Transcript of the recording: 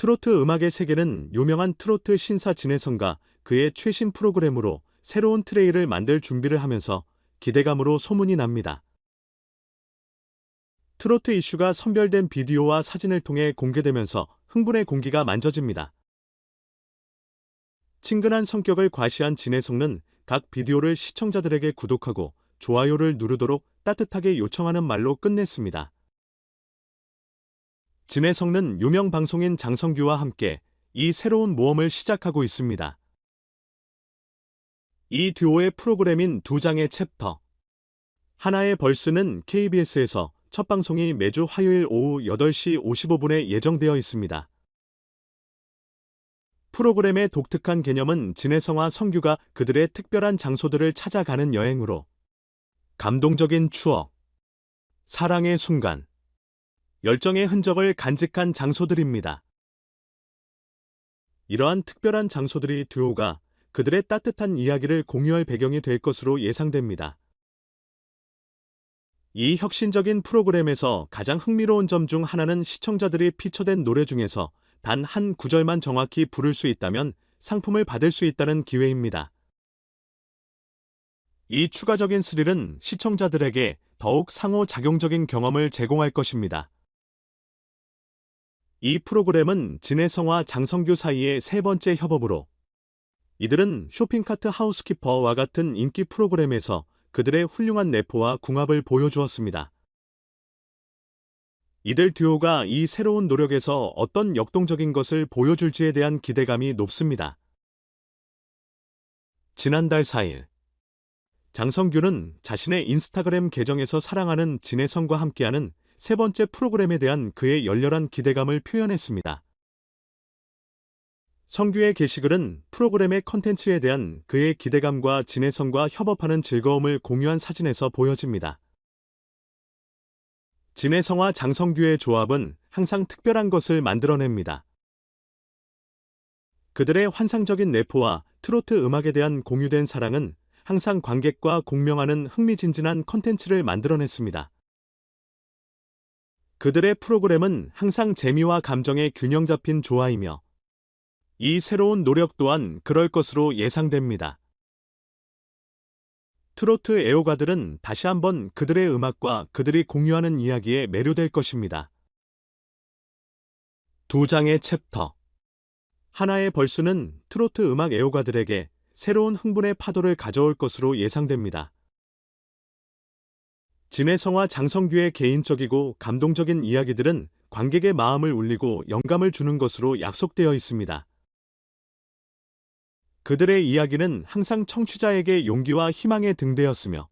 트로트 음악의 세계는 유명한 트로트 신사 진혜성과 그의 최신 프로그램으로 새로운 트레이를 만들 준비를 하면서 기대감으로 소문이 납니다. 트로트 이슈가 선별된 비디오와 사진을 통해 공개되면서 흥분의 공기가 만져집니다. 친근한 성격을 과시한 진혜성은 각 비디오를 시청자들에게 구독하고 좋아요를 누르도록 따뜻하게 요청하는 말로 끝냈습니다. 진혜성은 유명 방송인 장성규와 함께 이 새로운 모험을 시작하고 있습니다. 이 듀오의 프로그램인 두 장의 챕터. 하나의 벌스는 KBS에서 첫 방송이 매주 화요일 오후 8시 55분에 예정되어 있습니다. 프로그램의 독특한 개념은 진혜성과 성규가 그들의 특별한 장소들을 찾아가는 여행으로 감동적인 추억, 사랑의 순간, 열정의 흔적을 간직한 장소들입니다. 이러한 특별한 장소들이 듀오가 그들의 따뜻한 이야기를 공유할 배경이 될 것으로 예상됩니다. 이 혁신적인 프로그램에서 가장 흥미로운 점 중 하나는 시청자들이 피처된 노래 중에서 단 한 구절만 정확히 부를 수 있다면 상품을 받을 수 있다는 기회입니다. 이 추가적인 스릴은 시청자들에게 더욱 상호작용적인 경험을 제공할 것입니다. 이 프로그램은 진혜성과 장성규 사이의 세 번째 협업으로 이들은 쇼핑카트 하우스키퍼와 같은 인기 프로그램에서 그들의 훌륭한 내포와 궁합을 보여주었습니다. 이들 듀오가 이 새로운 노력에서 어떤 역동적인 것을 보여줄지에 대한 기대감이 높습니다. 지난달 4일 장성규는 자신의 인스타그램 계정에서 사랑하는 진혜성과 함께하는 세 번째 프로그램에 대한 그의 열렬한 기대감을 표현했습니다. 성규의 게시글은 프로그램의 컨텐츠에 대한 그의 기대감과 진혜성과 협업하는 즐거움을 공유한 사진에서 보여집니다. 진혜성과 장성규의 조합은 항상 특별한 것을 만들어냅니다. 그들의 환상적인 내포와 트로트 음악에 대한 공유된 사랑은 항상 관객과 공명하는 흥미진진한 컨텐츠를 만들어냈습니다. 그들의 프로그램은 항상 재미와 감정의 균형 잡힌 조화이며 이 새로운 노력 또한 그럴 것으로 예상됩니다. 트로트 애호가들은 다시 한번 그들의 음악과 그들이 공유하는 이야기에 매료될 것입니다. 두 장의 챕터. 하나의 벌수는 트로트 음악 애호가들에게 새로운 흥분의 파도를 가져올 것으로 예상됩니다. 진혜성과 장성규의 개인적이고 감동적인 이야기들은 관객의 마음을 울리고 영감을 주는 것으로 약속되어 있습니다. 그들의 이야기는 항상 청취자에게 용기와 희망의 등대였으며